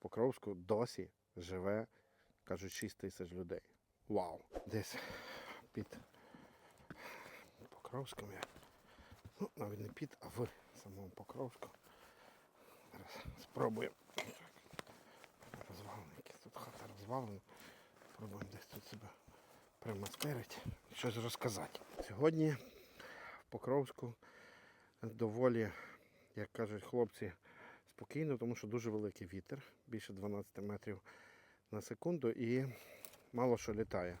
Покровську досі живе, кажуть, 6 тисяч людей. Вау! Десь під Покровськом я. Ну, навіть не під, а в самому Покровську. Зараз спробуємо. Розвалено, якась тут хата розвалена. Спробуємо десь тут себе примастерити, щось розказати. Сьогодні в Покровську доволі, як кажуть хлопці, спокійно, тому що дуже великий вітер, більше 12 метрів на секунду і мало що літає.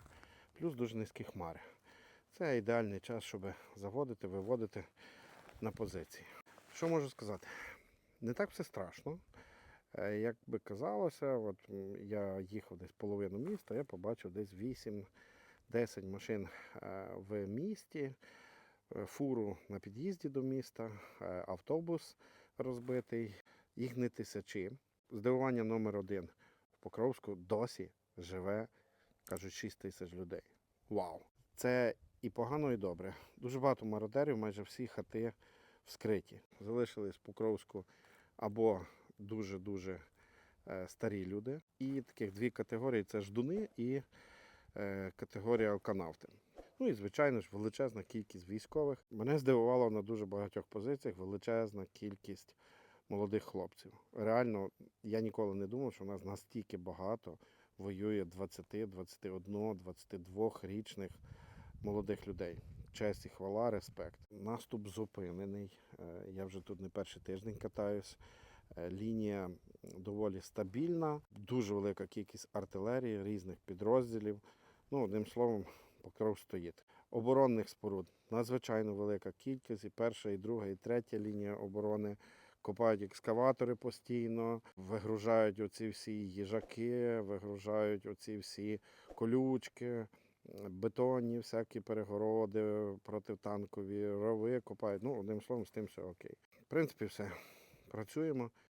Плюс дуже низькі хмари. Це ідеальний час, щоб заводити, виводити на позиції. Що можу сказати? Не так все страшно. Е, Як би казалося, от я їхав десь половину міста, я побачив десь 8-10 машин е, в місті, е, фуру на під'їзді до міста, автобус розбитий, їх не тисячі. Здивування номер один в Покровську досі живе, кажуть, 6 тисяч людей. Вау! Це і погано, і добре. Дуже багато мародерів, майже всі хати вскриті. Залишились в Покровську або дуже-дуже е, старі люди. І таких дві категорії це ждуни і е, категорія алканавти. Ну і, звичайно ж, величезна кількість військових. Мене здивувало на дуже багатьох позиціях величезна кількість молодих хлопців. Реально, я ніколи не думав, що в нас настільки багато воює 20, 21, 22 річних молодих людей. Честь і хвала, респект. Наступ зупинений. Е, Я вже тут не перший тиждень катаюсь. Е, Лінія доволі стабільна, дуже велика кількість артилерії, різних підрозділів. Ну, одним словом, покров стоїть. Оборонних споруд надзвичайно велика кількість. І перша, і друга, і третя лінія оборони. Копають екскаватори постійно, вигружають оці всі їжаки, вигружають оці всі колючки, бетонні всякі перегороди протитанкові, рови копають. Ну, одним словом, з тим все окей. В принципі, все. Працюємо.